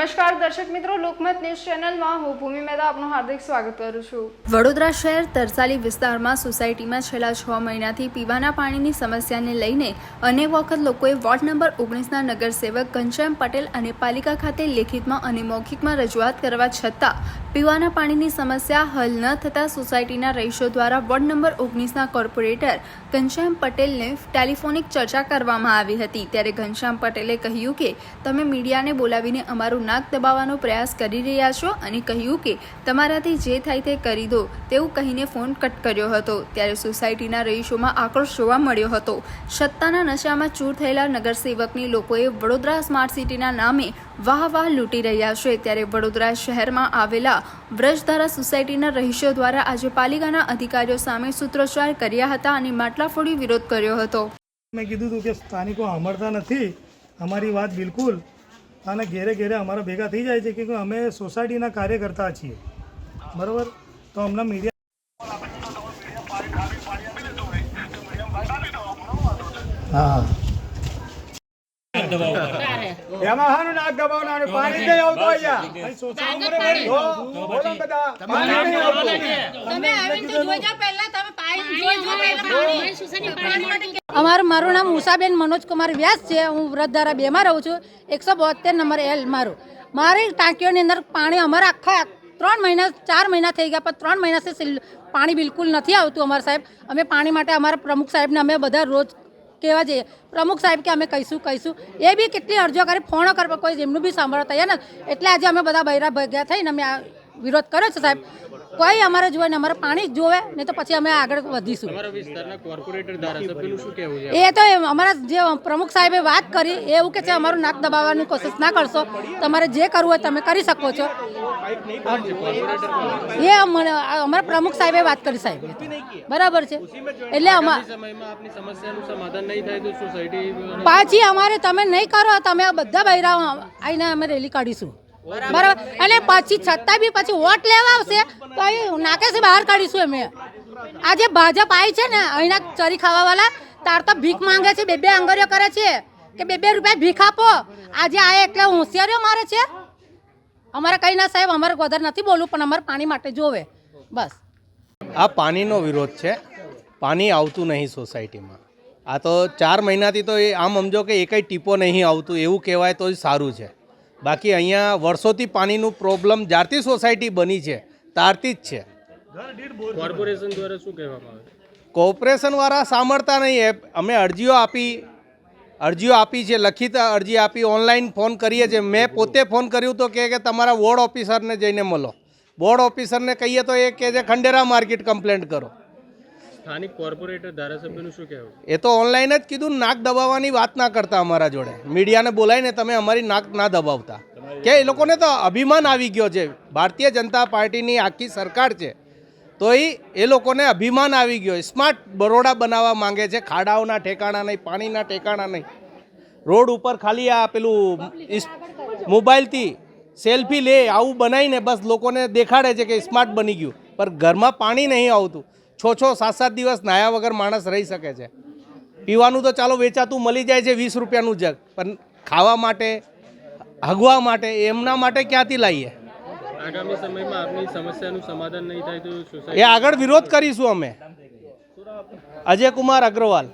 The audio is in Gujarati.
નમસ્કાર દર્શક મિત્રો, લોકમત ન્યૂઝ ચેનલમાં હું ભૂમિ મહેતા આપનું હાર્દિક સ્વાગત કરું છું. વડોદરા શહેર તરસાલી વિસ્તારમાં સોસાયટીમાં છેલ્લા છ મહિનાથી પીવાના પાણીની સમસ્યાને લઈને અનેક વખત લોકોએ વોર્ડ નંબર ઓગણીસના નગરસેવક ઘનશ્યામ પટેલ અને પાલિકા ખાતે લેખિતમાં અને મૌખિકમાં રજૂઆત કરવા છતાં પીવાના પાણીની સમસ્યા હલ ન થતાં સોસાયટીના રહીશો દ્વારા વોર્ડ નંબર ઓગણીસના કોર્પોરેટર ઘનશ્યામ પટેલને ટેલિફોનિક ચર્ચા કરવામાં આવી હતી. ત્યારે ઘનશ્યામ પટેલે કહ્યું કે, તમે મીડિયાને બોલાવીને અમારું નાક દબાવવાનો પ્રયાસ કરી રહ્યા છો અને કહ્યું કે તમારાથી જે થાય તે કરી દો, તેવું કહીને ફોન કટ કર્યો હતો. ત્યારે સોસાયટીના રહીશોમાં આક્રોશ જોવા મળ્યો હતો. સત્તાના નશામાં ચૂર થયેલા નગરસેવકની લોકોએ વડોદરા સ્માર્ટ સિટીના નામે વાહ વાહ લૂંટી રહ્યા છે. ત્યારે વડોદરા શહેરમાં આવેલા વ્રજધારા સોસાયટીના રહીશો દ્વારા આજે પાલિકાના અધિકારીઓ સામે સૂત્રોચ્ચાર કર્યા હતા અને માટલાફોડી વિરોધ કર્યો હતો. મેં કીધું હતું કે સ્થાનિકો સાંભળતા નથી. અમારી વાત બિલકુલ અને ઘેરે ઘેરે અમારા ભેગા થઈ જાય છે કે અમે સોસાયટીના કાર્યકર્તા છીએ. બરાબર? તો અમને મીડિયા હા. એમાં હાનું નાક દબાવવાનું પાણી નહીં આવતું અહીંયા. તમે આવીને તો જોઈ જાઓ પહેલા અમારું, મારું નામ ઉષાબેન મનોજકુમાર વ્યાસ છે. હું વ્રતધારા બેમાં રહું છું. એકસો બોતેર નંબર એલ મારું. મારી ટાંકીઓની અંદર પાણી અમારા આખા ત્રણ મહિના, ચાર મહિના થઈ ગયા, પણ ત્રણ મહિનાથી પાણી બિલકુલ નથી આવતું અમારા સાહેબ. અમે પાણી માટે અમારા પ્રમુખ સાહેબને અમે બધા રોજ કહેવા જઈએ. પ્રમુખ સાહેબ કે અમે કહીશું કહીશું. એ બી કેટલી અરજીઓ કરી, ફોનો કરવા કોઈ એમનું બી સાંભળવા તૈયાર નથી. એટલે આજે અમે બધા બૈરા ભેગા થઈને અમે આ વિરોધ કર્યો છે સાહેબ. કોઈ અમારે જોવે ને અમારે પાણી જ જોવે નહીં તો પછી અમે આગળ વધીશું. એ તો અમારા જે પ્રમુખ સાહેબે વાત કરી એવું કે છે અમારું નાક દબાવવાની કોશિશ ના કરશો. તમારે જે કરવું હોય તમે કરી શકો છો. એ અમારા પ્રમુખ સાહેબે વાત કરી સાહેબ. બરાબર છે. એટલે પાછી અમારે તમે નહીં કરો તમે આ બધા બહેરા આવીને અમે રેલી કાઢીશું. બરાબર. અને પછી છતાં બી પછી વોટ લેવા આવશે તો અહીં નાકેથી બહાર કાઢીશું અમે આજે ભાજપ આવી છે ને અહીંના ચરી ખાવાવાળા તાર તો ભીખ માંગે છે બે બે આંગળીઓ કરે છે કે બે બે રૂપિયા ભીખ આપો. આજે આ એટલે હોશિયારીઓ મારે છે? અમારે કંઈ ના સાહેબ અમારે વધારે નથી બોલવું પણ અમારે પાણી માટે જોવે. બસ. આ પાણીનો વિરોધ છે. પાણી આવતું નહીં સોસાયટીમાં. આ તો ચાર મહિનાથી તો એ આમ સમજો કે એકય ટીપો નહીં આવતું એવું કહેવાય તો જ સારું છે. બાકી અહીંયા વર્ષોથી પાણીનું પ્રોબ્લેમ જ્યારથી સોસાયટી બની છે ત્યારથી જ છે. કોર્પોરેશન દ્વારા શું કહેવામાં આવે? કોર્પોરેશનવાળા સાંભળતા નહીં એ અમે અરજીઓ આપી અરજીઓ આપી છે લખિત અરજી આપી ઓનલાઈન ફોન કરીએ છીએ. મેં પોતે ફોન કર્યું તો કે તમારા વોર્ડ ઓફિસરને જઈને મળો. બોર્ડ ઓફિસરને કહીએ તો એ કહે છે ખંડેરા માર્કેટ કમ્પ્લેન્ટ કરો. સ્થાનિક કોર્પોરેટર, ધારાસભ્યનું શું કહેવું? એ તો ઓનલાઈન જ કીધું, નાક દબાવવાની વાત ના કરતા અમારા જોડે. મીડિયાને બોલાવીને તમે અમારી નાક ના દબાવતા. કે એ લોકોને તો અભિમાન આવી ગયો છે. ભારતીય જનતા પાર્ટીની આખી સરકાર છે. તો એ એ લોકોને અભિમાન આવી ગયો. સ્માર્ટ બરોડા બનાવવા માંગે છે. ખાડાઓના ઠેકાણા નહીં, પાણીના ઠેકાણા નહીં. રોડ ઉપર ખાલી આ પેલું મોબાઈલથી સેલ્ફી લે, આવું બનાવીને બસ લોકોને દેખાડે છે કે સ્માર્ટ બની ગયું. પણ ઘરમાં પાણી નહીં આવતું. છ છ સાત સાત દિવસ નાયા વગર માણસ રહી શકે છે. પીવાનું તો ચાલો વેચાતું મળી જાય છે વીસ રૂપિયાનું જગ પણ ખાવા માટે હગવા માટે એમના માટે ક્યાંથી લાવીએ આગામી સમયમાં આપની સમસ્યાનું સમાધાન નહીં થાય તો એ આગળ વિરોધ કરીશું અમે. અજય કુમાર અગ્રવાલ.